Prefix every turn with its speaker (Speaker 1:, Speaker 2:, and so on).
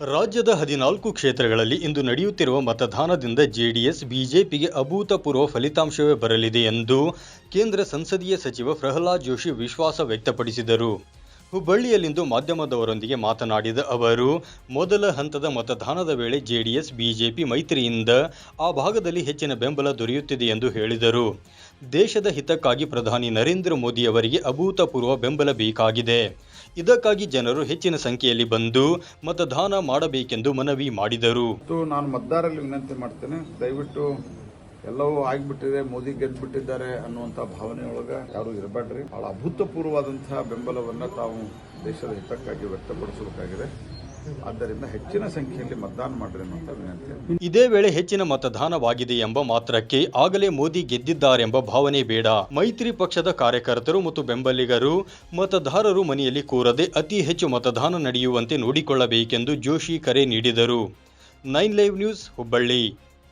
Speaker 1: ರಾಜ್ಯದ ಹದಿನಾಲ್ಕು ಕ್ಷೇತ್ರಗಳಲ್ಲಿ ಇಂದು ನಡೆಯುತ್ತಿರುವ ಮತದಾನದಿಂದ ಜೆಡಿಎಸ್, ಬಿಜೆಪಿಗೆ ಅಭೂತಪೂರ್ವ ಫಲಿತಾಂಶವೇ ಬರಲಿದೆ ಎಂದು ಕೇಂದ್ರ ಸಂಸದೀಯ ಸಚಿವ ಪ್ರಹ್ಲಾದ್ ಜೋಶಿ ವಿಶ್ವಾಸ ವ್ಯಕ್ತಪಡಿಸಿದರು. ಹುಬ್ಬಳ್ಳಿಯಲ್ಲಿಂದು ಮಾಧ್ಯಮದವರೊಂದಿಗೆ ಮಾತನಾಡಿದ ಅವರು, ಮೊದಲ ಹಂತದ ಮತದಾನದ ವೇಳೆ ಜೆಡಿಎಸ್, ಬಿಜೆಪಿ ಮೈತ್ರಿಯಿಂದ ಆ ಭಾಗದಲ್ಲಿ ಹೆಚ್ಚಿನ ಬೆಂಬಲ ದೊರೆಯುತ್ತಿದೆ ಎಂದು ಹೇಳಿದರು. ದೇಶದ ಹಿತಕ್ಕಾಗಿ ಪ್ರಧಾನಿ ನರೇಂದ್ರ ಮೋದಿ ಅವರಿಗೆ ಅಭೂತಪೂರ್ವ ಬೆಂಬಲ ಬೇಕಾಗಿದೆ. ಇದಕ್ಕಾಗಿ ಜನರು ಹೆಚ್ಚಿನ ಸಂಖ್ಯೆಯಲ್ಲಿ ಬಂದು ಮತದಾನ ಮಾಡಬೇಕೆಂದು ಮನವಿ ಮಾಡಿದರು.
Speaker 2: ನಾನು ಮತದಾರರಲ್ಲಿ ವಿನಂತಿ ಮಾಡ್ತೇನೆ, ದಯವಿಟ್ಟು ಎಲ್ಲವೂ ಆಗಿಬಿಟ್ಟಿದೆ, ಮೋದಿ ಗೆದ್ದುಬಿಟ್ಟಿದ್ದಾರೆ ಅನ್ನುವಂಥ ಭಾವನೆಯೊಳಗ ಯಾರು ಇರಬೇಡ್ರಿ. ಬಹಳ ಅಭೂತಪೂರ್ವವಾದಂತಹ ಬೆಂಬಲವನ್ನು ತಾವು ದೇಶದ ಹಿತಕ್ಕಾಗಿ ವ್ಯಕ್ತಪಡಿಸಬೇಕಾಗಿದೆ. ಆದ್ದರಿಂದ ಹೆಚ್ಚಿನ ಸಂಖ್ಯೆಯಲ್ಲಿ ಮತದಾನ ವಿನಂತಿ.
Speaker 1: ಇದೇ ವೇಳೆ ಹೆಚ್ಚಿನ ಮತದಾನವಾಗಿದೆ ಎಂಬ ಮಾತ್ರಕ್ಕೆ ಆಗಲೇ ಮೋದಿ ಗೆದ್ದಿದ್ದಾರೆಂಬ ಭಾವನೆ ಬೇಡ. ಮೈತ್ರಿ ಪಕ್ಷದ ಕಾರ್ಯಕರ್ತರು ಮತ್ತು ಬೆಂಬಲಿಗರು, ಮತದಾರರು ಮನೆಯಲ್ಲಿ ಕೂರದೆ ಅತಿ ಹೆಚ್ಚು ಮತದಾನ ನಡೆಯುವಂತೆ ನೋಡಿಕೊಳ್ಳಬೇಕೆಂದು ಜೋಶಿ ಕರೆ ನೀಡಿದರು. Nine live news Hubballi.